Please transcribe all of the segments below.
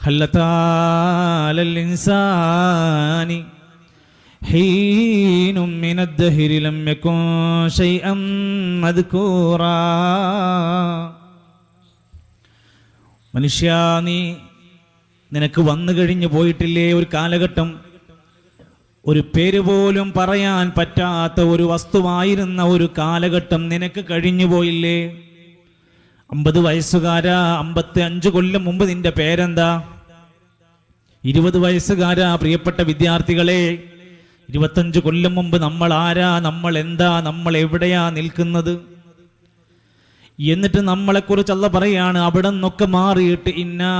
هل أتى على الإنسان حين من الدهر لم يكن شيئا مذكورا മനുഷ്യ നീ നിനക്ക് വന്നു കഴിഞ്ഞു പോയിട്ടില്ലേ ഒരു കാലഘട്ടം ഒരു പേര് പോലും പറയാൻ പറ്റാത്ത ഒരു വസ്തുവായിരുന്ന ഒരു കാലഘട്ടം നിനക്ക് കഴിഞ്ഞു പോയില്ലേ അമ്പത് വയസ്സുകാരാ അമ്പത്തി അഞ്ച് കൊല്ലം മുമ്പ് നിന്റെ പേരെന്താ? ഇരുപത് വയസ്സുകാരാ പ്രിയപ്പെട്ട വിദ്യാർത്ഥികളെ. ഇരുപത്തഞ്ച് കൊല്ലം മുമ്പ് നമ്മൾ ആരാ നമ്മൾ എന്താ നമ്മൾ എവിടെയാ നിൽക്കുന്നത്? എന്നിട്ട് നമ്മളെക്കുറിച്ച് അല്ല പറയാണ് അവിടെ നിന്നൊക്കെ മാറിയിട്ട് ഇന്നാ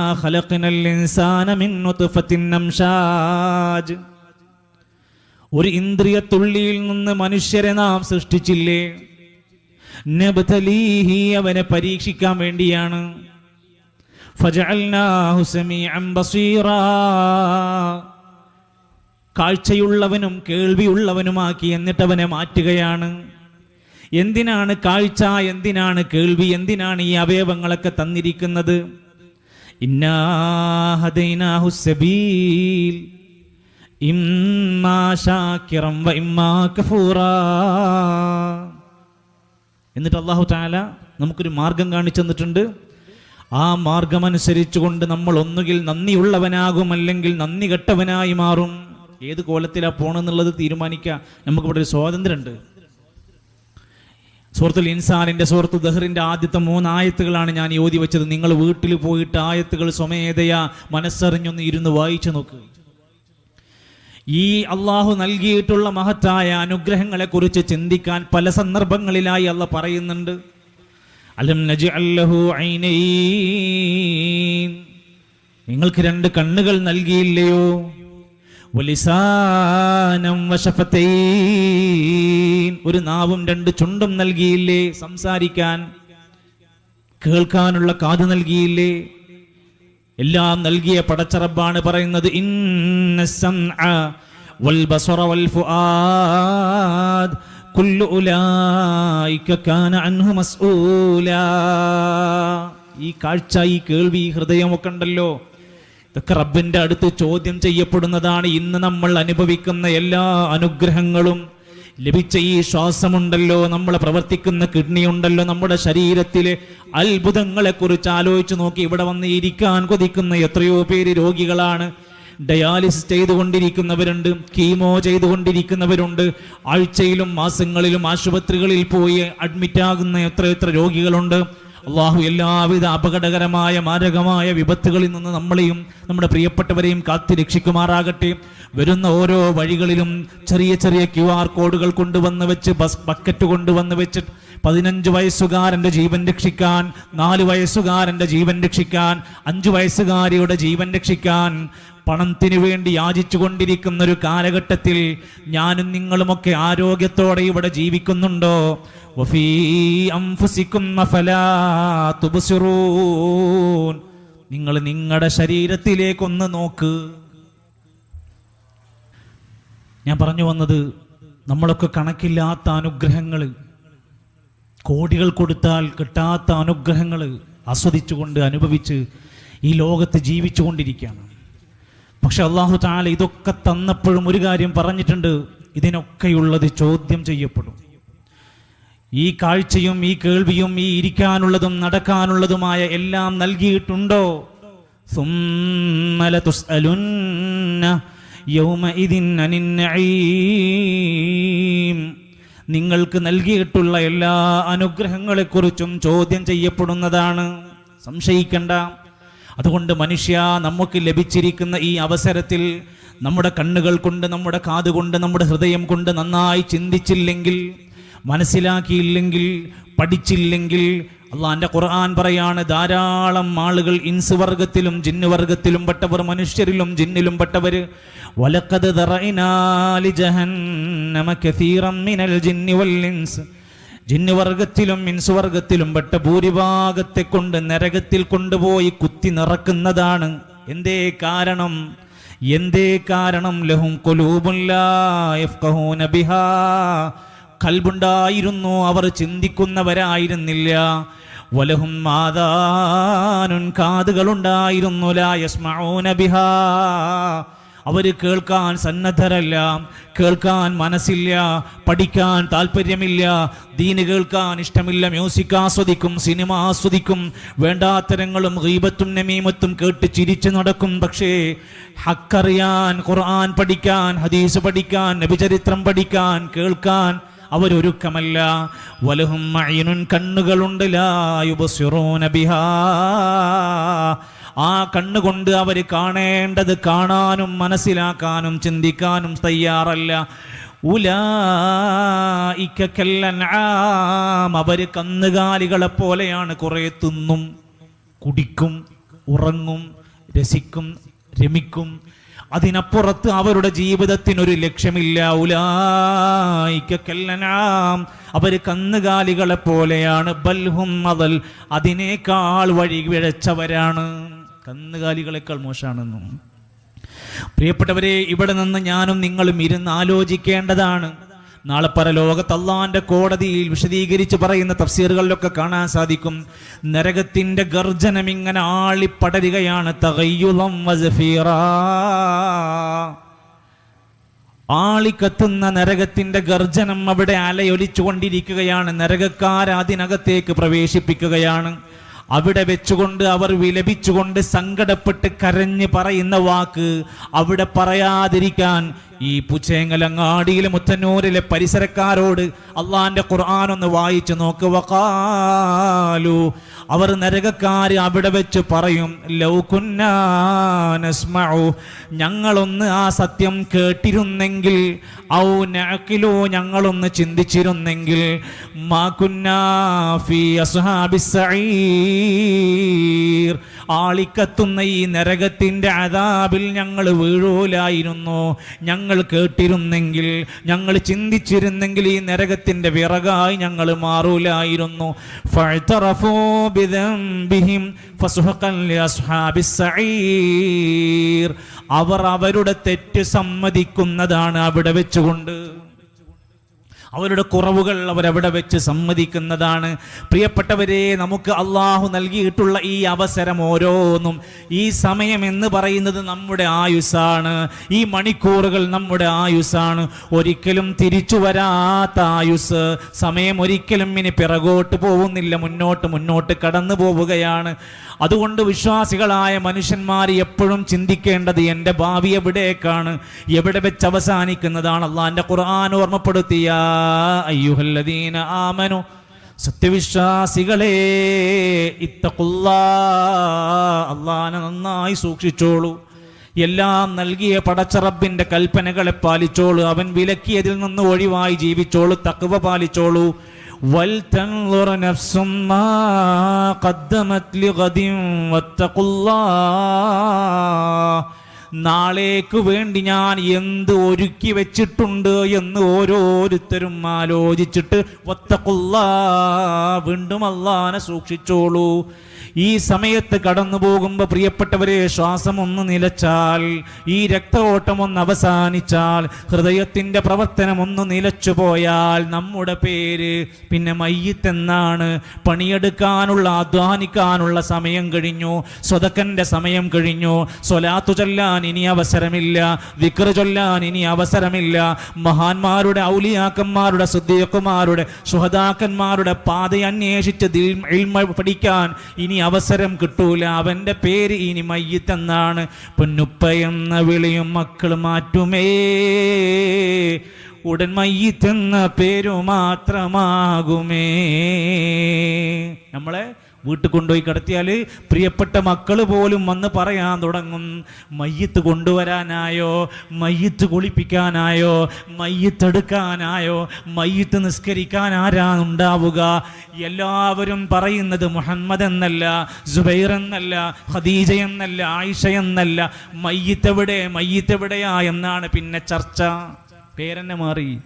ഒരു ഇന്ദ്രിയ തുള്ളിയിൽ നിന്ന് മനുഷ്യരെ നാം സൃഷ്ടിച്ചില്ലേ? നബ്തലീഹി അവനെ പരീക്ഷിക്കാൻ വേണ്ടിയാണ്. ഫജഅൽനാഹു സമീഅൻ ബസീറാ. കാഴ്ചയുള്ളവനും കേൾവിയുള്ളവനുമാക്കി എന്നിട്ട് അവനെ മാറ്റുകയാണ്. എന്തിനാണ് കാഴ്ച എന്തിനാണ് കേൾവി എന്തിനാണ് ഈ അവയവങ്ങളൊക്കെ തന്നിരിക്കുന്നത്? ഇന്നാ എന്നിട്ട് അള്ളാഹു താല നമുക്കൊരു മാർഗം കാണിച്ചു തന്നിട്ടുണ്ട്. ആ മാർഗമനുസരിച്ചുകൊണ്ട് നമ്മൾ ഒന്നുകിൽ നന്ദിയുള്ളവനാകും അല്ലെങ്കിൽ നന്ദി കെട്ടവനായി മാറും. ഏത് കോലത്തിലാ പോകണമെന്നുള്ളത് തീരുമാനിക്കുക നമുക്കിവിടെ ഒരു സ്വാതന്ത്ര്യമുണ്ട് സുഹൃത്തുൽ ഇൻസാനിന്റെ സുഹൃത്തു ദഹറിന്റെ ആദ്യത്തെ മൂന്ന് ആയത്തുകളാണ് ഞാൻ ഓതി വെച്ചത്. നിങ്ങൾ വീട്ടിൽ പോയിട്ട് ആയത്തുകൾ സ്വമേധയാ മനസ്സറിഞ്ഞൊന്ന് ഇരുന്ന് വായിച്ചു നോക്ക്. ഈ അള്ളാഹു നൽകിയിട്ടുള്ള മഹത്തായ അനുഗ്രഹങ്ങളെ കുറിച്ച് ചിന്തിക്കാൻ പല സന്ദർഭങ്ങളിലായി അള്ള പറയുന്നുണ്ട്. അലം ഐനൈൻ. നിങ്ങൾക്ക് രണ്ട് കണ്ണുകൾ നൽകിയില്ലയോ? ഒരു നാവും രണ്ട് ചുണ്ടും നൽകിയില്ലേ? സംസാരിക്കാൻ കേൾക്കാനുള്ള കാത് നൽകിയില്ലേ? എല്ലാം നൽകിയ പടച്ചറബാണ് പറയുന്നത്. ഈ കാഴ്ച ഈ കേൾവി ഈ ഹൃദയമൊക്കെ ഉണ്ടല്ലോ. ഇതൊക്കെ റബ്ബിന്റെ അടുത്ത് ചോദ്യം ചെയ്യപ്പെടുന്നതാണ്. ഇന്ന് നമ്മൾ അനുഭവിക്കുന്ന എല്ലാ അനുഗ്രഹങ്ങളും ലഭിച്ച ഈ ശ്വാസമുണ്ടല്ലോ നമ്മൾ പ്രവർത്തിക്കുന്ന കിഡ്നി ഉണ്ടല്ലോ നമ്മുടെ ശരീരത്തിലെ അത്ഭുതങ്ങളെ കുറിച്ച് ആലോചിച്ച് നോക്കി ഇവിടെ വന്ന് ഇരിക്കാൻ കൊതിക്കുന്ന എത്രയോ പേര് രോഗികളാണ്. ഡയാലിസിസ് ചെയ്തുകൊണ്ടിരിക്കുന്നവരുണ്ട് കീമോ ചെയ്തുകൊണ്ടിരിക്കുന്നവരുണ്ട്. ആഴ്ചയിലും മാസങ്ങളിലും ആശുപത്രികളിൽ പോയി അഡ്മിറ്റ് ആകുന്ന എത്ര എത്ര രോഗികളുണ്ട്. അള്ളാഹു എല്ലാവിധ അപകടകരമായ മാരകമായ വിപത്തുകളിൽ നിന്ന് നമ്മളെയും നമ്മുടെ പ്രിയപ്പെട്ടവരെയും കാത്തി രക്ഷിക്കുമാറാകട്ടെ. വരുന്ന ഓരോ വഴികളിലും ചെറിയ ചെറിയ ക്യു ആർ കോഡുകൾ കൊണ്ടുവന്ന് വെച്ച് ബസ് ബക്കറ്റ് കൊണ്ടുവന്ന് വെച്ച് പതിനഞ്ച് വയസ്സുകാരന്റെ ജീവൻ രക്ഷിക്കാൻ നാല് വയസ്സുകാരന്റെ ജീവൻ രക്ഷിക്കാൻ അഞ്ച് വയസ്സുകാരിയുടെ ജീവൻ രക്ഷിക്കാൻ പണത്തിനു വേണ്ടി യാചിച്ചു കൊണ്ടിരിക്കുന്ന ഒരു കാലഘട്ടത്തിൽ ഞാനും നിങ്ങളുമൊക്കെ ആരോഗ്യത്തോടെ ഇവിടെ ജീവിക്കുന്നുണ്ടോ. നിങ്ങൾ നിങ്ങളുടെ ശരീരത്തിലേക്കൊന്ന് നോക്ക് ഞാൻ പറഞ്ഞു വന്നത് നമ്മളൊക്കെ കണക്കില്ലാത്ത അനുഗ്രഹങ്ങൾ കോടികൾ കൊടുത്താൽ കിട്ടാത്ത അനുഗ്രഹങ്ങൾ ആസ്വദിച്ചുകൊണ്ട് അനുഭവിച്ച് ഈ ലോകത്ത് ജീവിച്ചുകൊണ്ടിരിക്കുകയാണ്. പക്ഷെ അള്ളാഹു താല ഇതൊക്കെ തന്നപ്പോഴും ഒരു കാര്യം പറഞ്ഞിട്ടുണ്ട് ഇതിനൊക്കെയുള്ളത് ചോദ്യം ചെയ്യപ്പെടും. ഈ കാഴ്ചയും ഈ കേൾവിയും ഈ ഇരിക്കാനുള്ളതും നടക്കാനുള്ളതുമായ എല്ലാം നൽകിയിട്ടുണ്ടോ? സുമ്മല തുസ്അലുന്ന യൗമഇദിൻ അനിൻ നഈം. നിങ്ങൾക്ക് നൽകിയിട്ടുള്ള എല്ലാ അനുഗ്രഹങ്ങളെക്കുറിച്ചും ചോദ്യം ചെയ്യപ്പെടുന്നതാണ് സംശയിക്കണ്ട അതുകൊണ്ട് മനുഷ്യ നമുക്ക് ലഭിച്ചിരിക്കുന്ന ഈ അവസരത്തിൽ നമ്മുടെ കണ്ണുകൾ കൊണ്ട് നമ്മുടെ കാതുകൊണ്ട് നമ്മുടെ ഹൃദയം കൊണ്ട് നന്നായി ചിന്തിച്ചില്ലെങ്കിൽ മനസ്സിലാക്കിയില്ലെങ്കിൽ പഠിച്ചില്ലെങ്കിൽ അള്ളാഹാന്റെ ഖുർആൻ പറയാണ് ധാരാളം ആളുകൾ ഇൻസ് വർഗത്തിലും ജിന്ന് വർഗത്തിലും പെട്ടവർ മനുഷ്യരിലും ജിന്നിലും പെട്ടവർ വലക്കത് كثيرا ജിന്നി വൽ ഇൻസ്. ജിന്ന് വർഗത്തിലും ഇൻസ് വർഗത്തിലും പെട്ട ഭൂരിഭാഗത്തെ കൊണ്ട് നരകത്തിൽ കൊണ്ടുപോയി കുത്തി നിറക്കുന്നതാണ്. എന്തേ കാരണം? എന്തേ കാരണം? ലഹും കൊലൂബുല്ല ബിഹാ. കൽബുണ്ടായിരുന്നു അവർ ചിന്തിക്കുന്നവരായിരുന്നില്ല. വലഹും മാതാനുൻ കാതുകളുണ്ടായിരുന്നു. ലാ യസ്മഊന ബിഹാ. അവർ കേൾക്കാൻ സന്നദ്ധരല്ല കേൾക്കാൻ മനസ്സില്ല പഠിക്കാൻ താല്പര്യമില്ല ദീന് കേൾക്കാൻ ഇഷ്ടമില്ല മ്യൂസിക് ആസ്വദിക്കും സിനിമ ആസ്വദിക്കും വേണ്ടാത്തരങ്ങളും ഗീബത്തും നമീമത്തും കേട്ട് ചിരിച്ചു നടക്കും. പക്ഷേ ഹക്കറിയാൻ ഖുർആൻ പഠിക്കാൻ ഹദീസ് പഠിക്കാൻ നബിചരിത്രം പഠിക്കാൻ കേൾക്കാൻ അവരൊരുക്കമല്ല. വലഹും കണ്ണുകളുണ്ട് ലാ നബിഹാ ബിഹാ. ആ കണ്ണുകൊണ്ട് അവർ കാണേണ്ടത് കാണാനും മനസ്സിലാക്കാനും ചിന്തിക്കാനും തയ്യാറല്ല. അവർ കന്നുകാലികളെ പോലെയാണ് കുറെ തിന്നും കുടിക്കും ഉറങ്ങും രസിക്കും രമിക്കും. അതിനപ്പുറത്ത് അവരുടെ ജീവിതത്തിനൊരു ലക്ഷ്യമില്ല. ഉലായിക്കല്ലനാം അവർ കന്നുകാലികളെ പോലെയാണ്. ബൽഹും മതൽ അതിനേക്കാൾ വഴി വിഴച്ചവരാണ്. കന്നുകാലികളെക്കാൾ മോശമാണെന്നും? പ്രിയപ്പെട്ടവരെ ഇവിടെ നിന്ന് ഞാനും നിങ്ങളും ഇരുന്ന് ആലോചിക്കേണ്ടതാണ്. നാളെ പരലോകത്ത് അള്ളാന്റെ കോടതിയിൽ വിശദീകരിച്ച് പറയുന്ന തഫ്സീറുകളിലൊക്കെ കാണാൻ സാധിക്കും. നരകത്തിന്റെ ഗർജനം ഇങ്ങനെ ആളിപ്പടരുകയാണ്. വസഫീറാ. ആളിക്കത്തുന്ന നരകത്തിന്റെ ഗർജനം അവിടെ അലയൊലിച്ചുകൊണ്ടിരിക്കുകയാണ്. നരകക്കാർ അതിനകത്തേക്ക് പ്രവേശിപ്പിക്കുകയാണ്. അവിടെ വെച്ചുകൊണ്ട് അവർ വിലപിച്ചുകൊണ്ട് സങ്കടപ്പെട്ട് കരഞ്ഞ് പറയുന്ന വാക്ക് അവിടെ പറയാതിരിക്കാൻ ഈ പുച്ചേങ്ങലങ്ങാടിയിലെ മുത്തന്നൂരിലെ പരിസരക്കാരോട് അള്ളാന്റെ ഖുർആൻ ഒന്ന് വായിച്ചു നോക്ക്. വക്കാലു അവർ നരകക്കാര് അവിടെ വെച്ച് പറയും ലൗകുന്നസ്മു ഞങ്ങളൊന്ന് ആ സത്യം കേട്ടിരുന്നെങ്കിൽ ഔ നഅഖിലു ഞങ്ങളൊന്ന് ചിന്തിച്ചിരുന്നെങ്കിൽ മാ കുന്നാ ഫീ അസ്ഹാബിസ് സഈർ. ആളിക്കത്തുന്ന ഈ നരകത്തിന്റെ അതാബിൽ ഞങ്ങൾ വീഴൂലായിരുന്നു. ഞങ്ങൾ കേട്ടിരുന്നെങ്കിൽ ഞങ്ങൾ ചിന്തിച്ചിരുന്നെങ്കിൽ ഈ നരകത്തിന്റെ വിറകായി ഞങ്ങൾ മാറൂലായിരുന്നു. അവർ അവരുടെ തെറ്റ് സമ്മതിക്കുന്നതാണ് അവിടെ വെച്ചുകൊണ്ട്. അവരുടെ കുറവുകൾ അവരവിടെ വെച്ച് സമ്മതിക്കുന്നതാണ്. പ്രിയപ്പെട്ടവരെ നമുക്ക് അള്ളാഹു നൽകിയിട്ടുള്ള ഈ അവസരം ഓരോന്നും ഈ സമയം എന്ന് പറയുന്നത് നമ്മുടെ ആയുസ്സാണ്. ഈ മണിക്കൂറുകൾ നമ്മുടെ ആയുസ്സാണ്. ഒരിക്കലും തിരിച്ചു വരാത്ത ആയുസ് സമയം ഒരിക്കലും ഇനി പിറകോട്ട് പോകുന്നില്ല. മുന്നോട്ട് മുന്നോട്ട് കടന്നു പോവുകയാണ്. അതുകൊണ്ട് വിശ്വാസികളായ മനുഷ്യന്മാർ എപ്പോഴും ചിന്തിക്കേണ്ടത് എന്റെ ഭാവി എവിടേക്കാണ്? എവിടെ വെച്ച് അവസാനിക്കുന്നതാണ്? അള്ളാന്റെ ഖുർആൻ ഓർമ്മപ്പെടുത്തിയ അയ്യുഹല്ലദീന ആമനു സത്യവിശ്വാസികളെ ഇത്തക്കുള്ള അള്ളാനെ നന്നായി സൂക്ഷിച്ചോളൂ. എല്ലാം നൽകിയ പടച്ചറബിന്റെ കൽപ്പനകളെ പാലിച്ചോളൂ. അവൻ വിലക്കിയതിൽ നിന്ന് ഒഴിവായി ജീവിച്ചോളൂ തക്കവ പാലിച്ചോളൂ. വൽതൻളുർ ما قدمت ഖദ്ദമത് ലിഗദിൻ വത്തഖുല്ലാഹ് നാളേക്ക് വേണ്ടി ഞാൻ എന്ത് ഒരുക്കി വെച്ചിട്ടുണ്ട് എന്ന് ഓരോരുത്തരും ആലോചിച്ചിട്ട് വത്തക്കുള്ള വീണ്ടും അള്ളാനെ സൂക്ഷിച്ചോളൂ. ഈ സമയത്ത് കടന്നു പോകുമ്പോൾ പ്രിയപ്പെട്ടവരെ ശ്വാസം ഒന്ന് നിലച്ചാൽ ഈ രക്തഓട്ടം ഒന്ന് അവസാനിച്ചാൽ ഹൃദയത്തിന്റെ പ്രവർത്തനം ഒന്ന് നിലച്ചു പോയാൽ നമ്മുടെ പേര് പിന്നെ മയ്യത്തെന്നാണ്. പണിയെടുക്കാനുള്ള അധ്വാനിക്കാനുള്ള സമയം കഴിഞ്ഞു സ്വതക്കന്റെ സമയം കഴിഞ്ഞു. സ്വലാത്തു ചൊല്ലാൻ ഇനി അവസരമില്ല. വിക്ര ചൊല്ലാൻ ഇനി അവസരമില്ല. മഹാന്മാരുടെ ഔലിയാക്കന്മാരുടെ സുദ്ദീഖുമാരുടെ സുഹദാക്കന്മാരുടെ പാത അന്വേഷിച്ച് പഠിക്കാൻ ഇനി അവസരം കിട്ടൂല. അവന്റെ പേര് ഇനി മയ്യത്തെന്നാണ്. പൊന്നുപ്പ എന്ന വിളിയും മക്കൾ മാറ്റുമേ. ഉടൻ മയ്യത്തെന്ന പേരു മാത്രമാകുമേ. നമ്മളെ വീട്ടിൽ കൊണ്ടുപോയി കിടത്തിയാൽ പ്രിയപ്പെട്ട മക്കൾ പോലും വന്ന് പറയാൻ തുടങ്ങും മയ്യത്ത് കൊണ്ടുവരാനായോ? മയ്യത്ത് കുളിപ്പിക്കാനായോ? മയ്യത്തെടുക്കാനായോ? മയ്യത്ത് നിസ്കരിക്കാൻ ആരാണുണ്ടാവുക എല്ലാവരും പറയുന്നത് മുഹമ്മദ് എന്നല്ല സുബൈർ എന്നല്ല ഖദീജ എന്നല്ല ആയിഷ എന്നല്ല മയ്യത്തെവിടെ? മയ്യത്തെവിടെയാ? എന്നാണ് പിന്നെ ചർച്ച. പേരെന്നെ മാറി.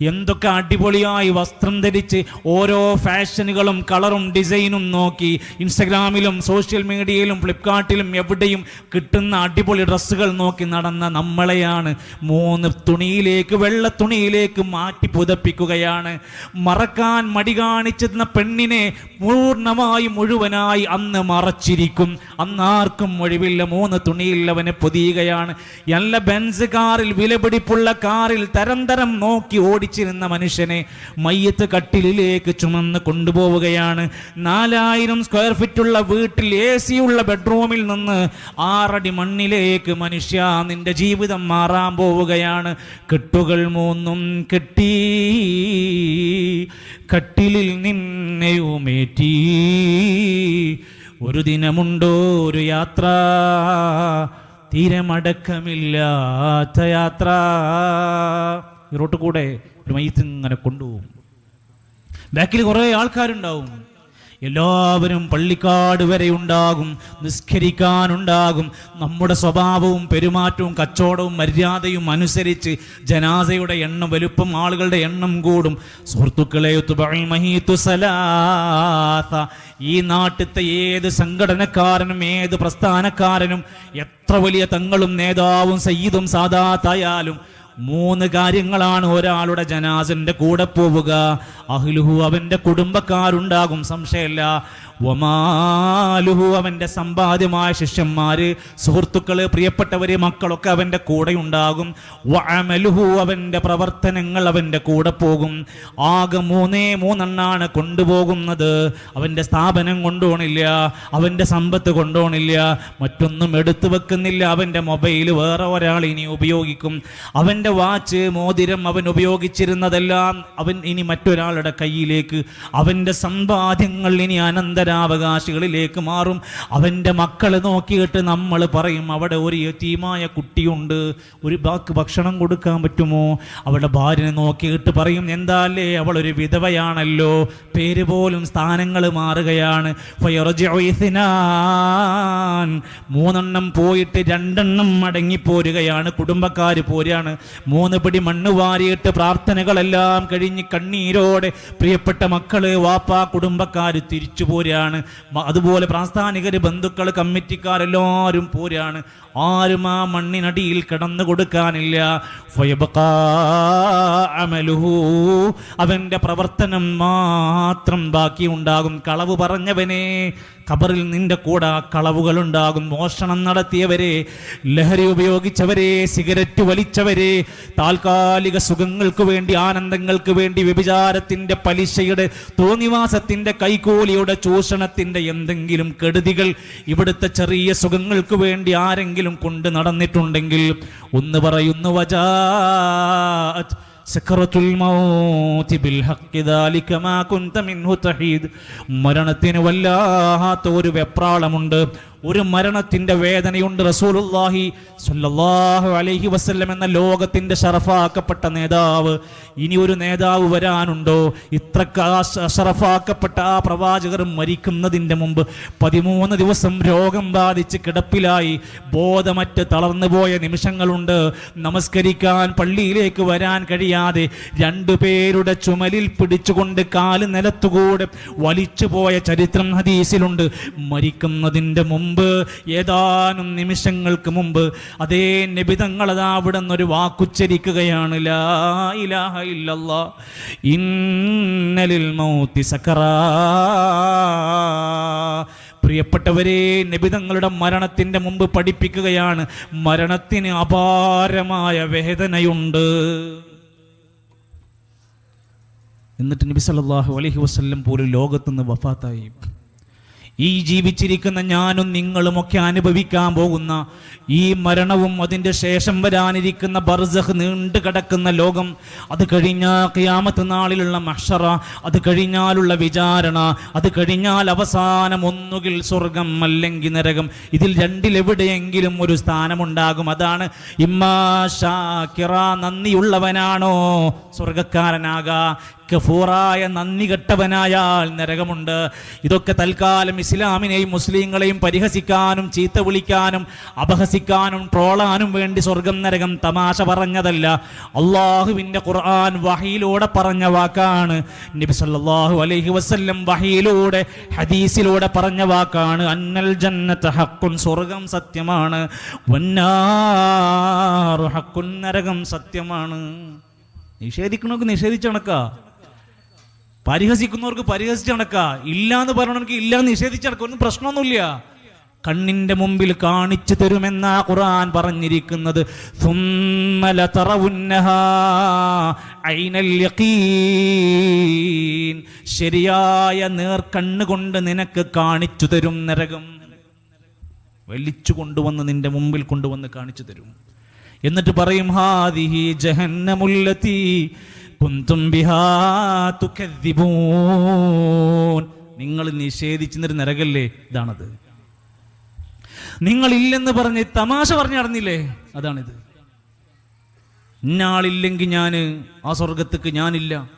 എന്തൊക്കെ അടിപൊളിയായി വസ്ത്രം ധരിച്ച് ഓരോ ഫാഷനുകളും കളറും ഡിസൈനും നോക്കി ഇൻസ്റ്റഗ്രാമിലും സോഷ്യൽ മീഡിയയിലും ഫ്ലിപ്കാർട്ടിലും എവിടെയും കിട്ടുന്ന അടിപൊളി ഡ്രസ്സുകൾ നോക്കി നടന്ന നമ്മളെയാണ്. മൂന്ന് തുണിയിലേക്ക് വെള്ള തുണിയിലേക്ക് മാറ്റി പുതപ്പിക്കുകയാണ്. മറക്കാൻ മടി കാണിച്ചിരുന്ന പെണ്ണിനെ പൂർണമായി മുഴുവനായി അന്ന് മറച്ചിരിക്കും. അന്നാർക്കും ഒഴിവില്ല. മൂന്ന് തുണിയിൽ അവനെ പൊതിയുകയാണ്. നല്ല ബെൻസ് കാറിൽ വിലപിടിപ്പുള്ള കാറിൽ തരം തരം നോക്കി ഓടിച്ചിരുന്ന മനുഷ്യനെ മയ്യത്ത് കട്ടിലിലേക്ക് ചുമന്ന് കൊണ്ടുപോവുകയാണ്. നാലായിരം സ്ക്വയർ ഫീറ്റുള്ള വീട്ടിൽ എ ഉള്ള ബെഡ്റൂമിൽ നിന്ന് ആറടി മണ്ണിലേക്ക് മനുഷ്യ നിന്റെ ജീവിതം മാറാൻ പോവുകയാണ്. കെട്ടുകൾ മൂന്നും കെട്ടി കട്ടിലിൽ നിന്നെയുമേറ്റി ഒരു ദിനമുണ്ടോ ഒരു യാത്ര? തീരമടക്കമില്ലാത്ത യാത്ര. ഇറോട്ട് റോട്ട് കൂടെ ഒരു മയ്യത്ത് ഇങ്ങനെ കൊണ്ടുപോകും. ബാക്കിൽ കുറേ ആൾക്കാരുണ്ടാവും. എല്ലാവരും പള്ളിക്കാട് വരെ ഉണ്ടാകും നിസ്കരിക്കാനുണ്ടാകും. നമ്മുടെ സ്വഭാവവും പെരുമാറ്റവും കച്ചവടവും മര്യാദയും അനുസരിച്ച് ജനാസയുടെ എണ്ണം വലുപ്പം ആളുകളുടെ എണ്ണം കൂടും. സുഹൃത്തുക്കളെ. ഈ നാട്ടിലത്തെ ഏത് സംഘടനക്കാരനും ഏത് പ്രസ്ഥാനക്കാരനും എത്ര വലിയ തങ്ങളും നേതാവും സയ്യിദും സാദാത്തായാലും മൂന്ന് കാര്യങ്ങളാണ് ഒരാളുടെ ജനാസിന്റെ കൂടെ പോവുക. അഹ്ലുഹു അവന്റെ കുടുംബക്കാരുണ്ടാകും സംശയമില്ല. വമാലുഹു അവന്റെ സമ്പാദ്യമായ ശിഷ്യന്മാര് സുഹൃത്തുക്കൾ പ്രിയപ്പെട്ടവര് മക്കളൊക്കെ അവന്റെ കൂടെ ഉണ്ടാകും വഅമലുഹു അവന്റെ പ്രവർത്തനങ്ങൾ അവന്റെ കൂടെ പോകും. ആകെ മൂന്നേ മൂന്നെണ്ണാണ് കൊണ്ടുപോകുന്നത്. അവന്റെ സ്ഥാപനം കൊണ്ടുപോണില്ല അവന്റെ സമ്പത്ത് കൊണ്ടുപോണില്ല മറ്റൊന്നും എടുത്തു വെക്കുന്നില്ല. അവന്റെ മൊബൈൽ വേറെ ഒരാൾ ഇനി ഉപയോഗിക്കും. അവന്റെ വാച്ച് മോതിരം അവൻ ഉപയോഗിച്ചിരുന്നതെല്ലാം അവൻ ഇനി മറ്റൊരാളുടെ കയ്യിലേക്ക് അവന്റെ സമ്പാദ്യങ്ങൾ ഇനി അനന്തരാവകാശികളിലേക്ക് മാറും. അവന്റെ മക്കളെ നോക്കിയിട്ട് നമ്മൾ പറയും അവിടെ ഒരു യതീമായ കുട്ടിയുണ്ട്. ഒരു ബാക്ക് ഭക്ഷണം കൊടുക്കാൻ പറ്റുമോ? അവളുടെ ഭാര്യനെ നോക്കിയിട്ട് പറയും എന്താല്ലേ അവൾ ഒരു വിധവയാണല്ലോ. പേര് പോലും സ്ഥാനങ്ങൾ മാറുകയാണ്. മൂന്നെണ്ണം പോയിട്ട് രണ്ടെണ്ണം മടങ്ങിപ്പോരുകയാണ്. കുടുംബക്കാർ പോരാണ്. മൂന്ന് പിടി മണ്ണ് വാരിയിട്ട് പ്രാർത്ഥനകളെല്ലാം കഴിഞ്ഞ് കണ്ണീരോടെ പ്രിയപ്പെട്ട മക്കൾ വാപ്പാ കുടുംബക്കാർ തിരിച്ചു പോരുകയാണ് മ- അതുപോലെ പ്രാസ്ഥാനികർ ബന്ധുക്കൾ കമ്മിറ്റിക്കാരെല്ലാവരും പോരാണ്. ആരും ആ മണ്ണിനടിയിൽ കിടന്നു കൊടുക്കാനില്ല. അവന്റെ പ്രവർത്തനം മാത്രം ബാക്കി ഉണ്ടാകും കളവ് പറഞ്ഞവനെ ഖബറിൽ നിന്റെ കൂടെ കളവുകൾ ഉണ്ടാകും മോഷണം നടത്തിയവരെ ലഹരി ഉപയോഗിച്ചവരെ സിഗരറ്റ് വലിച്ചവരെ താൽക്കാലിക സുഖങ്ങൾക്ക് വേണ്ടി ആനന്ദങ്ങൾക്ക് വേണ്ടി വ്യഭിചാരത്തിന്റെ പലിശയുടെ തോന്നിവാസത്തിന്റെ കൈക്കൂലിയുടെ ചൂഷണത്തിന്റെ എന്തെങ്കിലും കെടുതികൾ ഇവിടുത്തെ ചെറിയ സുഖങ്ങൾക്ക് വേണ്ടി ആരെങ്കിലും കൊണ്ട് നടന്നിട്ടുണ്ടെങ്കിൽ ഒന്ന് പറയുന്നു മരണത്തിന് വല്ലാത്ത ഒരു വെപ്രാളമുണ്ട്. ഒരു മരണത്തിന്റെ വേദനയുണ്ട് റസൂലുള്ളാഹി സ്വല്ലല്ലാഹു അലൈഹി വസല്ലം എന്ന ലോകത്തിന്റെ ഷറഫാക്കപ്പെട്ട നേതാവ്. ഇനി ഒരു നേതാവ് വരാനുണ്ടോ? ഇത്ര ഷറഫാക്കപ്പെട്ട ആ പ്രവാചകർ മരിക്കുന്നതിന്റെ മുമ്പ് പതിമൂന്ന് ദിവസം രോഗം ബാധിച്ച് കിടപ്പിലായി. ബോധമറ്റ് തളർന്നു പോയ നിമിഷങ്ങളുണ്ട്. നമസ്കരിക്കാൻ പള്ളിയിലേക്ക് വരാൻ കഴിയാതെ രണ്ടുപേരുടെ ചുമലിൽ പിടിച്ചുകൊണ്ട് കാൽ നിലത്തുകൂടെ വലിച്ചുപോയ ചരിത്രം ഹദീസിലുണ്ട്. മരിക്കുന്നതിന്റെ മുമ്പ് ഏതാനും നിമിഷങ്ങൾക്ക് മുമ്പ് അതേ നിബിതങ്ങളതാ അവിടെ നിന്നൊരു വാക്കുച്ചരിക്കുകയാണ് ഇലാഹ ഇല്ലല്ലാ പ്രിയപ്പെട്ടവരെ നിബിതങ്ങളുടെ മരണത്തിന്റെ മുമ്പ് പഠിപ്പിക്കുകയാണ് മരണത്തിന് അപാരമായ വേദനയുണ്ട്. എന്നിട്ട് നബി സല്ലല്ലാഹു അലൈഹി വസല്ലം പോലും ലോകത്തുനിന്ന് വഫാത്തായി. ഈ ജീവിച്ചിരിക്കുന്ന ഞാനും നിങ്ങളുമൊക്കെ അനുഭവിക്കാൻ പോകുന്ന ഈ മരണവും അതിന്റെ ശേഷം വരാനിരിക്കുന്ന ബർസഹ് നീണ്ടു കിടക്കുന്ന ലോകം അത് കഴിഞ്ഞ ഖിയാമത്ത് നാളിലുള്ള മഷറ അത് കഴിഞ്ഞാലുള്ള വിചാരണ അത് കഴിഞ്ഞാൽ അവസാനം ഒന്നുകിൽ സ്വർഗം അല്ലെങ്കിൽ നരകം. ഇതിൽ രണ്ടിലെവിടെയെങ്കിലും ഒരു സ്ഥാനമുണ്ടാകും. അതാണ് ഇമ്മാ ഷാ കിറ നന്ദിയുള്ളവനാണോ സ്വർഗക്കാരനാകാ? കഫൂറായ നന്ദി കെട്ടവനായാൽ നരകമുണ്ട്. ഇതൊക്കെ തൽക്കാലം ഇസ്ലാമിനെയും മുസ്ലിങ്ങളെയും പരിഹസിക്കാനും ചീത്ത വിളിക്കാനും അപഹസിക്കാനും ട്രോളാനും വേണ്ടി സ്വർഗം നരകം തമാശ പറഞ്ഞതല്ല. അള്ളാഹുവിന്റെ ഖുർആൻ വഹിയിലൂടെ പറഞ്ഞ വാക്കാണ്. നബി സല്ലല്ലാഹു അലൈഹി വസല്ലം വഹിയിലൂടെ ഹദീസിലൂടെ പറഞ്ഞ വാക്കാണ്. അന്നൽ ജന്നത്ത് ഹക്കുൻ സ്വർഗം സത്യമാണ്. ഹക്കുൻ നരകം സത്യമാണ്. നിഷേധിക്കണമൊക്കെ നിഷേധിച്ച് നടക്കുക പരിഹസിക്കുന്നവർക്ക് പരിഹസിച്ച് നടക്കുക ഇല്ല എന്ന് പറയണമെങ്കിൽ ഇല്ല എന്ന് നിഷേധിച്ച് നടക്കുക ഒന്നും പ്രശ്നമൊന്നുമില്ല. കണ്ണിന്റെ മുമ്പിൽ കാണിച്ചു തരുമെന്ന ഖുർആൻ പറഞ്ഞിരിക്കുന്നത്. ശരിയായ നേർക്കണ്ണുകൊണ്ട് നിനക്ക് കാണിച്ചു തരും നരകം. വലിച്ചു കൊണ്ടുവന്ന് നിന്റെ മുമ്പിൽ കൊണ്ടുവന്ന് കാണിച്ചു തരും. എന്നിട്ട് പറയും ഹാദിഹി ജഹന്നമുല്ലത്തി കുന്തും നിങ്ങൾ നിഷേധിച്ചിരുന്നൊരു നരകല്ലേ ഇതാണത്. നിങ്ങളില്ലെന്ന് പറഞ്ഞ് തമാശ പറഞ്ഞു നടന്നില്ലേ? അതാണിത്. ഇന്നാളില്ലെങ്കിൽ ഞാൻ ആ സ്വർഗത്തേക്ക് ഞാനില്ല.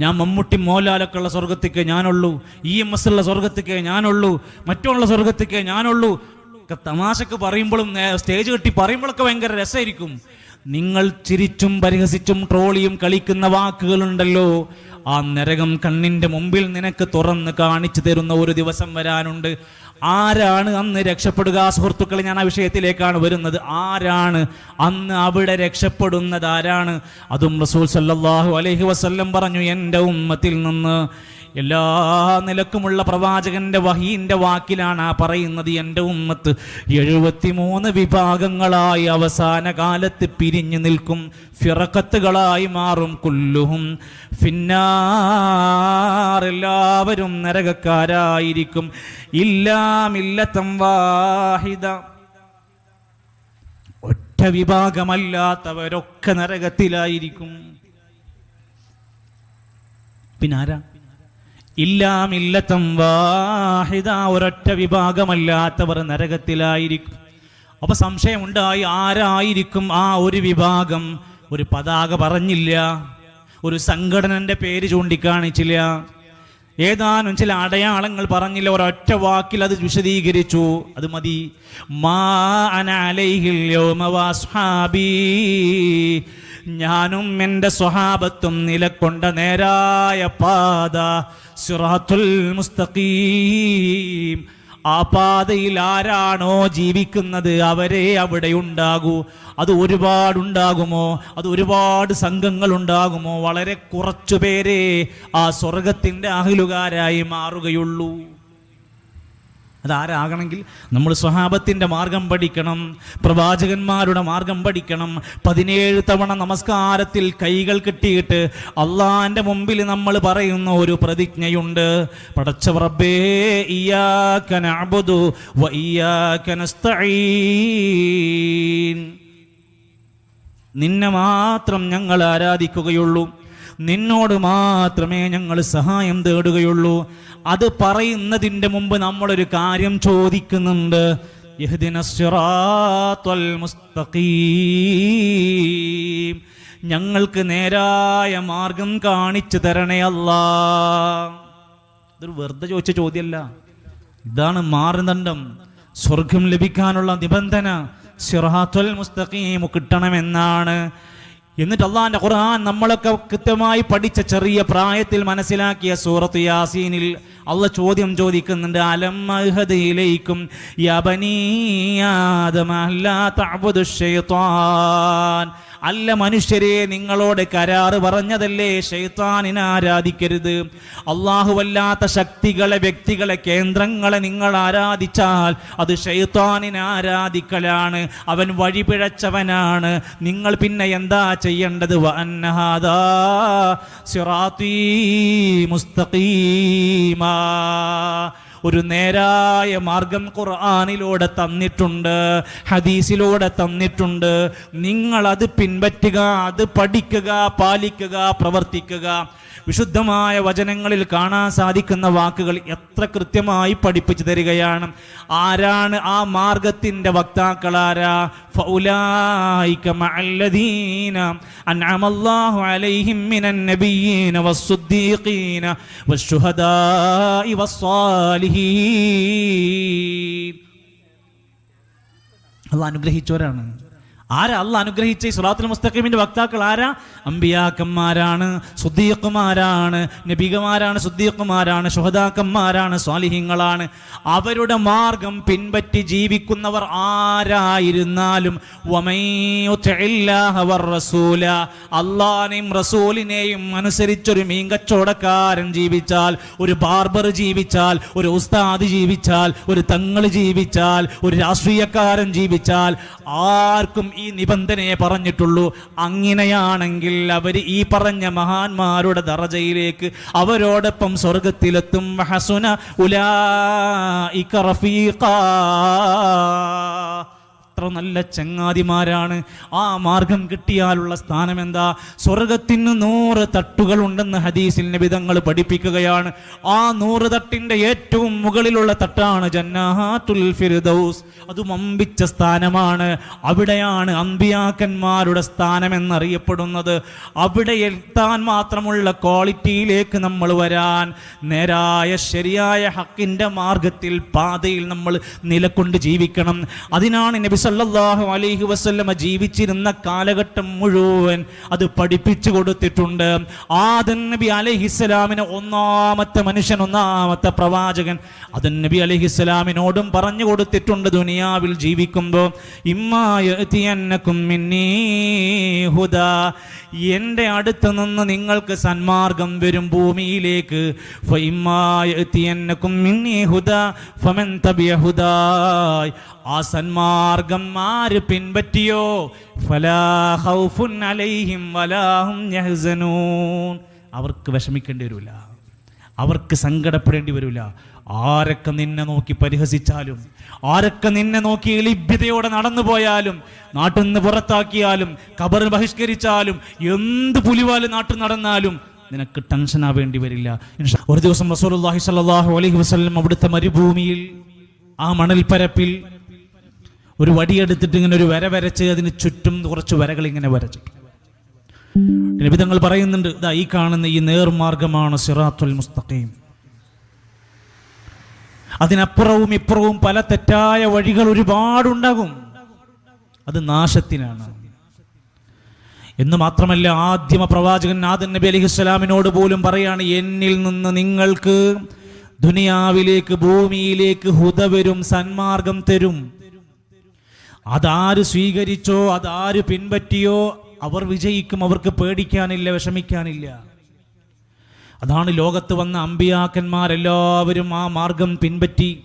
ഞാൻ മമ്മൂട്ടി മോലാലൊക്കെ ഉള്ള സ്വർഗത്തേക്ക് ഞാനുള്ളൂ. ഇ എം എസ് ഉള്ള സ്വർഗത്തേക്ക് ഞാനുള്ളൂ. മറ്റുള്ള സ്വർഗത്തേക്ക് ഞാനുള്ളൂ. ഒക്കെ തമാശക്ക് പറയുമ്പോഴും സ്റ്റേജ് കെട്ടി പറയുമ്പോഴൊക്കെ ഭയങ്കര രസമായിരിക്കും. നിങ്ങൾ ചിരിച്ചും പരിഹസിച്ചും ട്രോളിയും കളിക്കുന്ന വാക്കുകളുണ്ടല്ലോ. ആ നരകം കണ്ണിന്റെ മുമ്പിൽ നിനക്ക് തുറന്ന് കാണിച്ചു തരുന്ന ഒരു ദിവസം വരാനുണ്ട്. ആരാണ് അന്ന് രക്ഷപ്പെടുക? സുഹൃത്തുക്കളെ ഞാൻ ആ വിഷയത്തിലേക്കാണ് വരുന്നത്. ആരാണ് അന്ന് അവിടെ രക്ഷപ്പെടുന്നത്? ആരാണ്? അതും റസൂൽ സല്ലാഹു അലഹി വസ്ല്ലം പറഞ്ഞു എന്റെ ഉമ്മത്തിൽ നിന്ന് എല്ലാ നിലക്കുമുള്ള പ്രവാചകന്റെ വഹീന്റെ വാക്കിലാണ് ആ പറയുന്നത് എന്റെ ഉമ്മത്ത്. എഴുപത്തിമൂന്ന് വിഭാഗങ്ങളായി അവസാന കാലത്ത് പിരിഞ്ഞു നിൽക്കും. ഫിറക്കത്തുകളായി മാറും കുല്ലുഹും. ഫിന്നാർ എല്ലാവരും നരകക്കാരായിരിക്കും. ഇല്ലാമില്ലത്തം വാഹിദ. ഒറ്റ വിഭാഗമല്ലാത്തവരൊക്കെ നരകത്തിലായിരിക്കും. പിന്നെ ആരാ? ഇല്ലാമില്ലത്തം വാഹിത ഒരൊറ്റ വിഭാഗമല്ലാത്തവർ നരകത്തിലായിരിക്കും. അപ്പൊ സംശയമുണ്ടായി ആരായിരിക്കും ആ ഒരു വിഭാഗം? ഒരു പതാക പറഞ്ഞില്ല. ഒരു സംഘടനന്റെ പേര് ചൂണ്ടിക്കാണിച്ചില്ല. ഏതാനും ചില അടയാളങ്ങൾ പറഞ്ഞില്ല. ഒരൊറ്റ വാക്കിൽ അത് വിശദീകരിച്ചു. അത് മതി. ഞാനും എന്റെ സ്വഹാബത്തും നിലക്കൊണ്ട നേരായ പാത. സിറാത്തുൽ മുസ്തഖീം. ആ പാതയിൽ ആരാണോ ജീവിക്കുന്നത് അവരെ അവിടെ ഉണ്ടാകൂ. അത് ഒരുപാടുണ്ടാകുമോ? അത് ഒരുപാട് സംഘങ്ങൾ ഉണ്ടാകുമോ വളരെ കുറച്ചു പേരെ ആ സ്വർഗത്തിന്റെ അഹിലുകാരായി മാറുകയുള്ളൂ. അതാരാകണമെങ്കിൽ നമ്മൾ സ്വഹാബത്തിന്റെ മാർഗം പഠിക്കണം പ്രവാചകന്മാരുടെ മാർഗം പഠിക്കണം. പതിനേഴ് തവണ നമസ്കാരത്തിൽ കൈകൾ കിട്ടിയിട്ട് അള്ളാന്റെ മുമ്പിൽ നമ്മൾ പറയുന്ന ഒരു പ്രതിജ്ഞയുണ്ട്. പടച്ച റബ്ബേ ഇയ്യാക നഅ്ബുദു വ ഇയ്യാക നസ്തഈൻ. നിന്നെ മാത്രം ഞങ്ങൾ ആരാധിക്കുകയുള്ളൂ. നിന്നോട് മാത്രമേ ഞങ്ങൾ സഹായം തേടുകയുള്ളൂ. അത് പറയുന്നതിന്റെ മുമ്പ് നമ്മളൊരു കാര്യം ചോദിക്കുന്നുണ്ട്. ഞങ്ങൾക്ക് നേരായ മാർഗം കാണിച്ചു തരണേ അല്ലാ. ഇതൊരു വെറുതെ ചോദിച്ച ചോദ്യമല്ല. ഇതാണ് മാനദണ്ഡം. സ്വർഗം ലഭിക്കാനുള്ള നിബന്ധന സിറാത്തുൽ മുസ്തഖീം കിട്ടണമെന്നാണ്. എന്നിട്ട് അള്ളാന്റെ ഖുർആൻ നമ്മളൊക്കെ കൃത്യമായി പഠിച്ച ചെറിയ പ്രായത്തിൽ മനസ്സിലാക്കിയ സൂറത്ത് യാസീനിൽ അള്ള ചോദ്യം ചോദിക്കുന്നുണ്ട് അലം അഹദിയിലേക്കും അല്ല മനുഷ്യരെ നിങ്ങളോട് കരാറ് പറഞ്ഞതല്ലേ? ഷെയ്ത്താനിനെ ആരാധിക്കരുത്. അള്ളാഹുവല്ലാത്ത ശക്തികളെ വ്യക്തികളെ കേന്ദ്രങ്ങളെ നിങ്ങൾ ആരാധിച്ചാൽ അത് ഷെയ്ത്താനിനെ ആരാധിക്കലാണ്. അവൻ വഴിപിഴച്ചവനാണ് നിങ്ങൾ പിന്നെ എന്താ ചെയ്യേണ്ടത്? മുസ്തഖീമാ. ഒരു നേരായ മാർഗം ഖുർആാനിലൂടെ തന്നിട്ടുണ്ട് ഹദീസിലൂടെ തന്നിട്ടുണ്ട്. നിങ്ങൾ അത് പിൻപറ്റുക അത് പഠിക്കുക പാലിക്കുക പ്രവർത്തിക്കുക. വിശുദ്ധമായ വചനങ്ങളിൽ കാണാൻ സാധിക്കുന്ന വാക്കുകൾ എത്ര കൃത്യമായി പഠിപ്പിച്ചു തരികയാണ്. ആരാണ് ആ മാർഗത്തിന്റെ വക്താക്കളാരാ അള്ളാഹ് അനുഗ്രഹിച്ചവരാണ്. ആരാ അല്ല അനുഗ്രഹിച്ച ഈ സുലാത്തുൽ മുസ്തഖീമിന്റെ വക്താക്കൾ ആരാ? അമ്പിയാക്കന്മാരാണ് സുദ്ദീഖുമാരാണ് നബികമാരാണ് സുദ്ദീഖുമാരാണ് ശുഹദാക്കന്മാരാണ് സ്വാലിഹ്യങ്ങളാണ് അവരുടെ മാർഗം പിൻപറ്റി ജീവിക്കുന്നവർ ആരായിരുന്നാലും അള്ളാനെയും റസൂലിനെയും അനുസരിച്ചൊരു മീങ്കച്ചോടക്കാരൻ ജീവിച്ചാൽ ഒരു ബാർബർ ജീവിച്ചാൽ ഒരു ഉസ്താദ് ജീവിച്ചാൽ ഒരു തങ്ങൾ ജീവിച്ചാൽ ഒരു രാഷ്ട്രീയക്കാരൻ ജീവിച്ചാൽ ആർക്കും ഈ നിബന്ധനയെ പറഞ്ഞിട്ടുള്ളൂ. അങ്ങനെയാണെങ്കിൽ അവർ ഈ പറഞ്ഞ മഹാന്മാരുടെ ദറജയിലേക്ക് അവരോടൊപ്പം സ്വർഗത്തിലെത്തും. ഹസുന ഉലായിക എത്ര നല്ല ചങ്ങാതിമാരാണ്. ആ മാർഗം കിട്ടിയാലുള്ള സ്ഥാനം എന്താ സ്വർഗത്തിന് നൂറ് തട്ടുകൾ ഉണ്ടെന്ന് ഹദീസിൽ നിബിതങ്ങൾ പഠിപ്പിക്കുകയാണ്. ആ നൂറ് തട്ടിന്റെ ഏറ്റവും മുകളിലുള്ള തട്ടാണ് ജന്നാത്തുൽ ഫിർദൗസ്. അത് മമ്പിച്ച സ്ഥാനമാണ്. അവിടെയാണ് അമ്പിയാക്കന്മാരുടെ സ്ഥാനം എന്നറിയപ്പെടുന്നത് അവിടെ എത്താൻ മാത്രമുള്ള ക്വാളിറ്റിയിലേക്ക് നമ്മൾ വരാൻ നേരായ ശരിയായ ഹക്കിന്റെ മാർഗത്തിൽ പാതയിൽ നമ്മൾ നിലക്കൊണ്ട് ജീവിക്കണം. അതിനാണ് നബി സല്ലല്ലാഹു അലൈഹി വസല്ലമ ജീവിച്ചിരുന്ന കാലഘട്ടം മുഴുവൻ അത് പഠിപ്പിച്ചു കൊടുത്തിട്ടുണ്ട്. ആദൻ നബി അലഹിസ്സലാമിന് ഒന്നാമത്തെ മനുഷ്യൻ ഒന്നാമത്തെ പ്രവാചകൻ അതൻ നബി അലഹിസ്സലാമിനോടും പറഞ്ഞു കൊടുത്തിട്ടുണ്ട് ദുനിയാവിൽ ജീവിക്കുമ്പോൾ ഹുദാ. എന്റെ അടുത്ത് നിന്ന് നിങ്ങൾക്ക് സന്മാർഗം വരും ഭൂമിയിലേക്ക്. ആ സന്മാർഗം ആര് പിൻപറ്റിയോ? അലൈഹിം അവർക്ക് വിഷമിക്കേണ്ടി വരില്ല അവർക്ക് സങ്കടപ്പെടേണ്ടി വരില്ല ആരൊക്കെ നിന്നെ നോക്കി പരിഹസിച്ചാലും ആരൊക്കെ നിന്നെ നോക്കി ലിഭ്യതയോടെ നടന്നു പോയാലും നാട്ടിൽ നിന്ന് പുറത്താക്കിയാലും കബർ ബഹിഷ്കരിച്ചാലും എന്ത് പുലിവാൽ നാട്ടിൽ നടന്നാലും നിനക്ക് ടെൻഷൻ ആവേണ്ടി വരില്ല. ഒരു ദിവസം റസൂലുള്ളാഹി സ്വല്ലല്ലാഹു അലൈഹി വസല്ലം അവിടുത്തെ മരുഭൂമിയിൽ ആ മണൽപ്പരപ്പിൽ ഒരു വടിയെടുത്തിട്ട് ഇങ്ങനെ ഒരു വര വരച്ച് അതിന് ചുറ്റും കുറച്ച് വരകൾ ഇങ്ങനെ വരച്ചു. നിബിതങ്ങൾ പറയുന്നുണ്ട് ഇതാ ഈ കാണുന്ന ഈ നേർമാർഗമാണ് സിറാത്തുൽ മുസ്തഖീം. അതിനപ്പുറവും ഇപ്പുറവും പല തെറ്റായ വഴികൾ ഒരുപാടുണ്ടാകും. അത് നാശത്തിനാണ്. എന്ന് മാത്രമല്ല ആദ്യമ പ്രവാചകൻ നാദൻ നബി അലിഹിസ്സലാമിനോട് പോലും പറയാണ് എന്നിൽ നിന്ന് നിങ്ങൾക്ക് ദുനിയാവിലേക്ക് ഭൂമിയിലേക്ക് ഹുതവരും സന്മാർഗം തരും. അതാര് സ്വീകരിച്ചോ അതാര് പിൻപറ്റിയോ അവർ വിജയിക്കും അവർക്ക് പേടിക്കാനില്ല വിഷമിക്കാനില്ല. അതാണ് ലോകത്ത് വന്ന അമ്പിയാക്കന്മാരെല്ലാവരും ആ മാർഗം പിൻപറ്റി.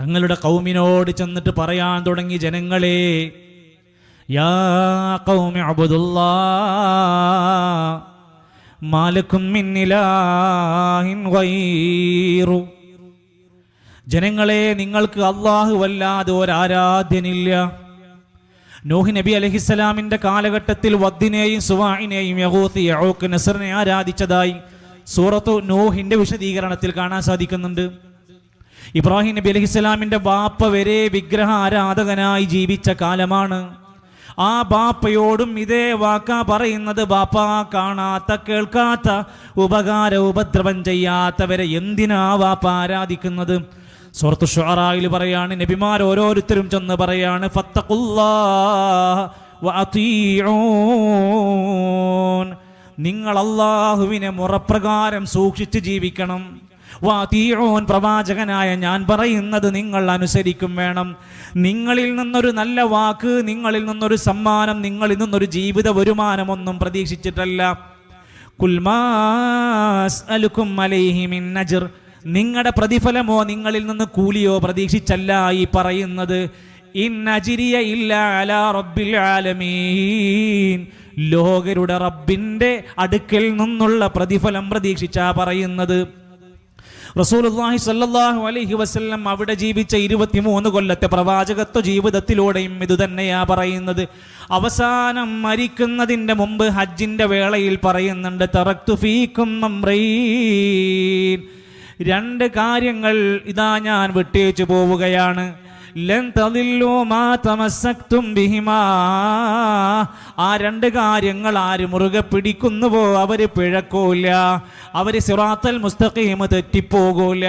തങ്ങളുടെ കൗമിനോട് ചെന്നിട്ട് പറയാൻ തുടങ്ങി ജനങ്ങളെ യാ ജനങ്ങളെ നിങ്ങൾക്ക് അള്ളാഹു വല്ലാതെ ഒരാരാധ്യനില്ല. നോഹി നബി അലഹിസ്സലാമിന്റെ കാലഘട്ടത്തിൽ വദ്ദിനെയും സുവാഹിനെയും യഹൂത്ത് നസറിനെ ആരാധിച്ചതായി സൂറത്തു നോഹിന്റെ വിശദീകരണത്തിൽ കാണാൻ സാധിക്കുന്നുണ്ട്. ഇബ്രാഹിം നബി അലഹിസ്സലാമിന്റെ ബാപ്പ വരെ വിഗ്രഹ ആരാധകനായി ജീവിച്ച കാലമാണ്. ആ ബാപ്പയോടും ഇതേ വാക്കാ പറയുന്നത് ബാപ്പ കാണാത്ത കേൾക്കാത്ത ഉപകാര ഉപദ്രവം ചെയ്യാത്തവരെ എന്തിനാ വാപ്പ ആരാധിക്കുന്നത്? സുഹൃത്തു ഷുറായിൽ പറയാണ് നബിമാർ ഓരോരുത്തരും ചെന്ന് പറയാണ് ഫത്തഖുല്ലാഹ വഅതീഊൻ. നിങ്ങൾ അള്ളാഹുവിനെ മുറപ്രകാരം സൂക്ഷിച്ച് ജീവിക്കണം. വാതീഊൻ പ്രവാചകനായ ഞാൻ പറയുന്നത് നിങ്ങൾ അനുസരിക്കും വേണം. നിങ്ങളിൽ നിന്നൊരു നല്ല വാക്ക് നിങ്ങളിൽ നിന്നൊരു സമ്മാനം നിങ്ങളിൽ നിന്നൊരു ജീവിത വരുമാനമൊന്നും പ്രതീക്ഷിച്ചിട്ടല്ല. കുൽമാസ് അലുക്കും അലൈഹി മിൻ അജ്ർ. നിങ്ങളുടെ പ്രതിഫലമോ നിങ്ങളിൽ നിന്ന് കൂലിയോ പ്രതീക്ഷിച്ചല്ല ഈ പറയുന്നത്. ഇൻ ഇല്ല അലാ റബ്ബിൽ ആലമീൻ. ലോകരുടെ റബ്ബിന്റെ അടുക്കൽ നിന്നുള്ള പ്രതിഫലം പ്രതീക്ഷിച്ചാ പറയുന്നത്. റസൂലുള്ളാഹി സല്ലാഹു അലൈഹി വസല്ലം അവിടെ ജീവിച്ച ഇരുപത്തിമൂന്ന് കൊല്ലത്തെ പ്രവാചകത്വ ജീവിതത്തിലൂടെയും ഇത് തന്നെയാ പറയുന്നത്. അവസാനം മരിക്കുന്നതിന്റെ മുമ്പ് ഹജ്ജിന്റെ വേളയിൽ പറയുന്നുണ്ട് തറക്തു ഫീക്കും രണ്ട് കാര്യങ്ങൾ ഇതാ ഞാൻ വിട്ടേച്ചു പോവുകയാണ്. ലൻ തതില്ലോ മാ തമസക്തും ബിഹിമാ ആ രണ്ട് കാര്യങ്ങൾ ആര് മുറുകെ പിടിക്കുന്നുവോ അവർ പിഴക്കൂല. അവർ സിറാത്തൽ മുസ്തഖീം തെറ്റിപ്പോകൂല.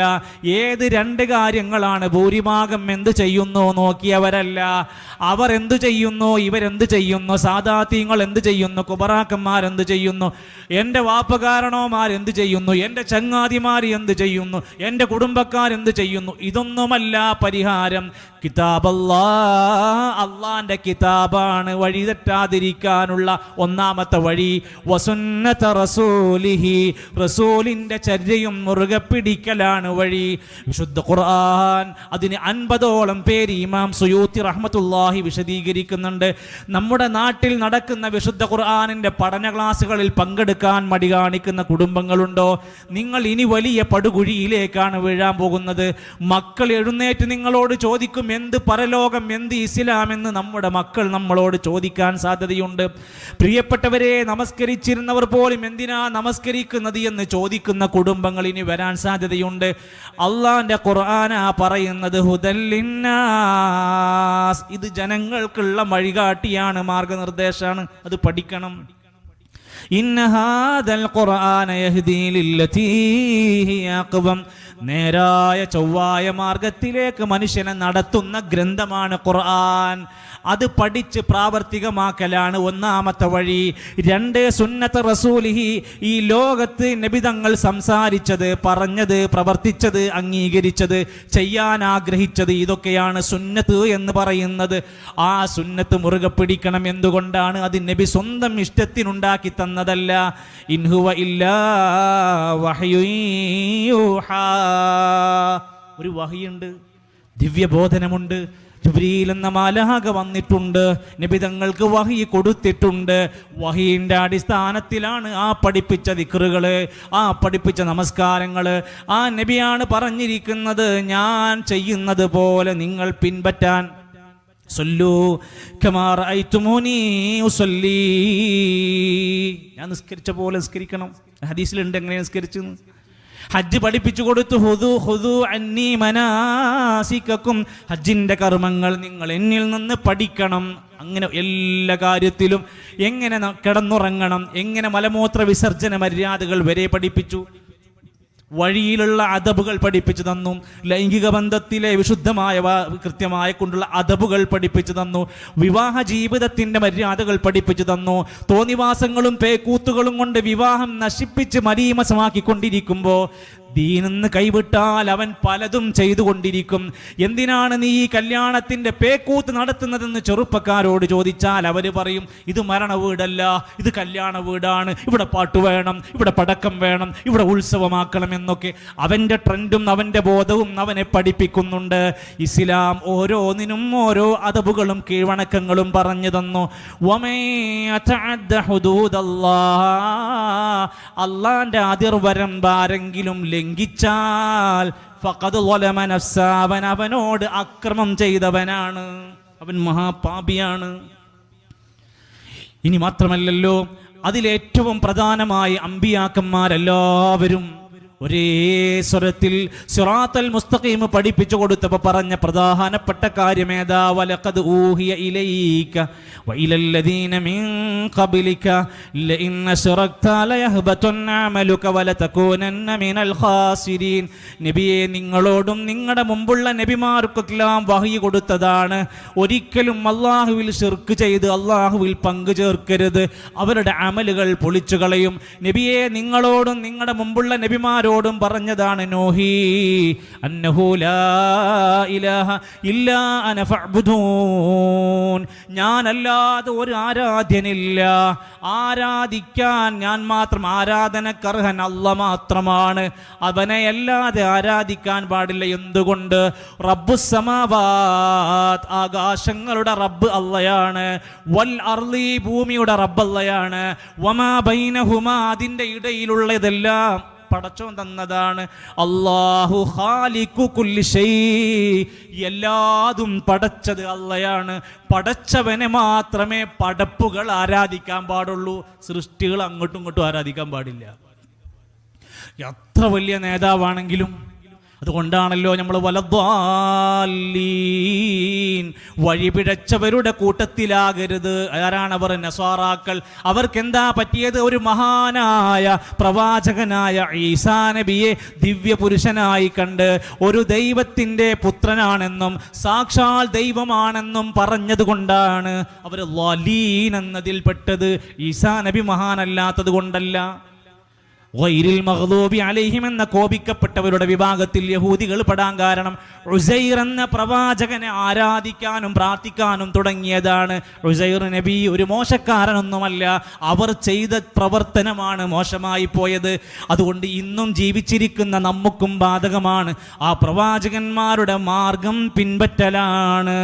ഏത് രണ്ട് കാര്യങ്ങളാണ് ഭൂരിഭാഗം എന്ത് ചെയ്യുന്നു നോക്കിയവരല്ല. അവർ എന്ത് ചെയ്യുന്നു ഇവരെന്ത് ചെയ്യുന്നു സാദാത്യങ്ങൾ എന്ത് ചെയ്യുന്നു കുബറാക്കന്മാർ എന്ത് ചെയ്യുന്നു എന്റെ വാപ്പകാരണവന്മാർ എന്ത് ചെയ്യുന്നു എന്റെ ചങ്ങാതിമാർ എന്ത് ചെയ്യുന്നു എന്റെ കുടുംബക്കാർ എന്ത് ചെയ്യുന്നു ഇതൊന്നുമല്ല പരിഹാരം. കിതാബല്ലാ അള്ളാന്റെ കിതാബാണ് വഴി തെറ്റാതിരിക്കാനുള്ള ഒന്നാമത്തെ വഴി. വസുന്നത റസൂലിഹി റസൂലിന്റെ ചര്യയും മുറുകെ പിടിക്കലാണ് വഴി. വിശുദ്ധ ഖുർആൻ അതിന് അൻപതോളം പേര് ഇമാം സുയൂത്തി റഹ്മത്തുല്ലാഹി വിശദീകരിക്കുന്നുണ്ട്. നമ്മുടെ നാട്ടിൽ നടക്കുന്ന വിശുദ്ധ ഖുർആനിന്റെ പഠന ക്ലാസ്സുകളിൽ പങ്കെടുക്കാൻ മടി കാണിക്കുന്ന കുടുംബങ്ങളുണ്ടോ? നിങ്ങൾ ഇനി വലിയ പടുകുഴിയിലേക്കാണ് വീഴാൻ പോകുന്നത്. മക്കൾ എഴുന്നേറ്റ് നിങ്ങളോട് ചോദിക്കും എന്ത് പരലോകം എന്ത് ഇസ്ലാം എന്ന് നമ്മുടെ മക്കൾ നമ്മളോട് ചോദിക്കാൻ സാധ്യതയുണ്ട്. പ്രിയപ്പെട്ടവരെ നമസ്കരിച്ചിരുന്നവർ പോലും എന്തിനാ നമസ്കരിക്കുന്നത് എന്ന് ചോദിക്കുന്ന കുടുംബങ്ങൾ ഇനി വരാൻ സാധ്യതയുണ്ട്. അള്ളാന്റെ ഖുർആന പറയുന്നത് ഹുദല്ലിന്നാസ് ഇത് ജനങ്ങൾക്കുള്ള വഴികാട്ടിയാണ് മാർഗനിർദ്ദേശമാണ്. അത് പഠിക്കണം. ഇന്ന ഹാദൽ ഖുർആന ഹിയ അഖ്വം നേരായ ചൊവ്വായ മാർഗത്തിലേക്ക് മനുഷ്യനെ നടത്തുന്ന ഗ്രന്ഥമാണ് ഖുർആൻ. അത് പഠിച്ച് പ്രാവർത്തികമാക്കലാണ് ഒന്നാമത്തെ വഴി. രണ്ട് സുന്നത്ത് റസൂലിഹി ഈ ലോകത്ത് നബിതങ്ങൾ സംസാരിച്ചത് പറഞ്ഞത് പ്രവർത്തിച്ചത് അംഗീകരിച്ചത് ചെയ്യാൻ ആഗ്രഹിച്ചത് ഇതൊക്കെയാണ് സുന്നത്ത് എന്ന് പറയുന്നത്. ആ സുന്നത്ത് മുറുകെ പിടിക്കണം എന്തുകൊണ്ടാണ്? അത് നബി സ്വന്തം ഇഷ്ടത്തിനുണ്ടാക്കി തന്നതല്ല. ഇൻഹുവ ഇല്ലാ. ഒരു വഹിയുണ്ട് ദിവ്യബോധനമുണ്ട് ജിബ്രീൽ എന്ന മാലാഹക വന്നിട്ടുണ്ട്. നിബിതങ്ങൾക്ക് വഹി കൊടുത്തിട്ടുണ്ട്. വഹീന്റെ അടിസ്ഥാനത്തിലാണ് ആ പഠിപ്പിച്ച ദിക്കറുകൾ ആ പഠിപ്പിച്ച നമസ്കാരങ്ങൾ ആ നബിയാണ് പറഞ്ഞിരിക്കുന്നത് ഞാൻ ചെയ്യുന്നത് പോലെ നിങ്ങൾ പിൻപറ്റാൻ. ഞാൻ നിസ്കരിച്ച പോലെ നിസ്കരിക്കണം. ഹദീസിലുണ്ട് എങ്ങനെ നിസ്കരിച്ചു ഹജ്ജ് പഠിപ്പിച്ചു കൊടുത്തു. ഹുദു ഹുദു അന്നി മനാസിക്കും ഹജ്ജിന്റെ കർമ്മങ്ങൾ നിങ്ങൾ എന്നിൽ നിന്ന് പഠിക്കണം. അങ്ങനെ എല്ലാ കാര്യത്തിലും എങ്ങനെ കിടന്നുറങ്ങണം എങ്ങനെ മലമൂത്ര വിസർജന മര്യാദകൾ വരെ പഠിപ്പിച്ചു. വഴിയിലുള്ള അദബുകൾ പഠിപ്പിച്ചു തന്നു. ലൈംഗിക ബന്ധത്തിലെ വിശുദ്ധമായ കൃത്യമായ കൊണ്ടുള്ള അദബുകൾ പഠിപ്പിച്ചു തന്നു. വിവാഹ ജീവിതത്തിന്റെ മര്യാദകൾ പഠിപ്പിച്ചു തന്നു. തോന്നിവാസങ്ങളും പേക്കൂത്തുകളും കൊണ്ട് വിവാഹം നശിപ്പിച്ച് മരീമസമാക്കിക്കൊണ്ടിരിക്കുമ്പോൾ ദീനെന്ന് കൈവിട്ടാൽ അവൻ പലതും ചെയ്തുകൊണ്ടിരിക്കും എന്തിനാണ് നീ ഈ കല്യാണത്തിന്റെ പേക്കൂത്ത് നടത്തുന്നതെന്ന് ചെറുപ്പക്കാരോട് ചോദിച്ചാൽ അവർ പറയും ഇത് മരണ വീടല്ല ഇത് കല്യാണ വീടാണ് ഇവിടെ പാട്ട് വേണം ഇവിടെ പടക്കം വേണം ഇവിടെ ഉത്സവമാക്കണം എന്നൊക്കെ അവന്റെ ട്രെൻഡും അവന്റെ ബോധവും അവനെ പഠിപ്പിക്കുന്നുണ്ട് ഇസ്ലാം ഓരോന്നിനും ഓരോ അതബുകളും കീഴ്വണക്കങ്ങളും പറഞ്ഞു തന്നു അള്ളാന്റെ അതിർവരം ഹുദൂദല്ലാഹ്. ലംഘിച്ചാൽ. അവൻ അവനോട് അക്രമം ചെയ്തവനാണ് അവൻ മഹാപാപിയാണ് ഇനി മാത്രമല്ലല്ലോ അതിലേറ്റവും പ്രധാനമായി അമ്പിയാക്കന്മാരെല്ലാവരും ഒരേ സ്വരത്തിൽ സിറാത്തൽ മുസ്തഖീം പഠിപ്പിച്ചു കൊടുത്തപ്പോൾ പറഞ്ഞ പ്രധാനപ്പെട്ട കാര്യം ഏതാ വലഖദ് ഊഹിയ വഇലല്ലദീന മിൻ ഖബലിക ലഇൻ അശ്റക്ത ലയഹ്ബതുന്ന അമലുക വലതകൂനന്ന മിനൽ ഖാസിരീൻ. നബിയെ നിങ്ങളോടും നിങ്ങളുടെ മുമ്പുള്ള നബിമാർക്കെല്ലാം വഹി കൊടുത്തതാണ്. ഒരിക്കലും അള്ളാഹുവിൽ ഷിർക്ക് ചെയ്ത് അള്ളാഹുവിൽ പങ്കു ചേർക്കരുത്. അവരുടെ അമലുകൾ പൊളിച്ചു കളയും നബിയെ നിങ്ങളോടും നിങ്ങളുടെ മുമ്പുള്ള നബിമാരോടും പറഞ്ഞതാണ് നോഹി ഞാനല്ലാതെ ഒരു ആരാധ്യനില്ല. ആരാധിക്കാൻ ഞാൻ മാത്രം ആരാധനക്കർഹൻ അല്ല മാത്രമാണ്. അവനെ അല്ലാതെ ആരാധിക്കാൻ പാടില്ല. എന്തുകൊണ്ട്? റബ്ബു സമാവാത് ആകാശങ്ങളുടെ റബ്ബ് അല്ലയാണ് വൽ അർലി ഭൂമിയുടെ റബ്ബ് അല്ലയാണ് വമാ ബൈനഹുമാ അതിന്റെ ഇടയിലുള്ളതെല്ലാം പടച്ചോൻ തന്നതാണ്. അള്ളാഹു ഖാലിഖു കുല്ലി ഷൈ. എല്ലാതും പടച്ചത് അള്ളയാണ്. പടച്ചവനെ മാത്രമേ പടപ്പുകൾ ആരാധിക്കാൻ പാടുള്ളൂ. സൃഷ്ടികൾ അങ്ങോട്ടും ഇങ്ങോട്ടും ആരാധിക്കാൻ പാടില്ല. എത്ര വലിയ നേതാവാണെങ്കിലും അതുകൊണ്ടാണല്ലോ നമ്മൾ വലദ്വാലീൻ വഴിപിഴച്ചവരുടെ കൂട്ടത്തിലാകരുത്. ആരാണവർ നസ്വാറാക്കൾ. അവർക്ക് എന്താ പറ്റിയത്? ഒരു മഹാനായ പ്രവാചകനായ ഈസാ നബിയെ ദിവ്യ പുരുഷനായി കണ്ട് ഒരു ദൈവത്തിന്റെ പുത്രനാണെന്നും സാക്ഷാൽ ദൈവമാണെന്നും പറഞ്ഞതുകൊണ്ടാണ് അവർ ലീൻ എന്നതിൽപ്പെട്ടത്. ഈസാ നബി മഹാനല്ലാത്തത് കൊണ്ടല്ല. ഗൈരിൽ മഹദൂബി അലൈഹിം എന്ന കോപിക്കപ്പെട്ടവരുടെ വിഭാഗത്തിൽ യഹൂദികൾ പെടാൻ കാരണം ഉസൈർ എന്ന പ്രവാചകനെ ആരാധിക്കാനും പ്രാർത്ഥിക്കാനും തുടങ്ങിയതാണ്. ഉസൈർ നബി ഒരു മോശക്കാരനൊന്നുമല്ല അവർ ചെയ്ത പ്രവർത്തനമാണ് മോശമായി പോയത്. അതുകൊണ്ട് ഇന്നും ജീവിച്ചിരിക്കുന്ന നമുക്കും ബാധകമാണ്. ആ പ്രവാചകന്മാരുടെ മാർഗം പിൻപറ്റലാണ്.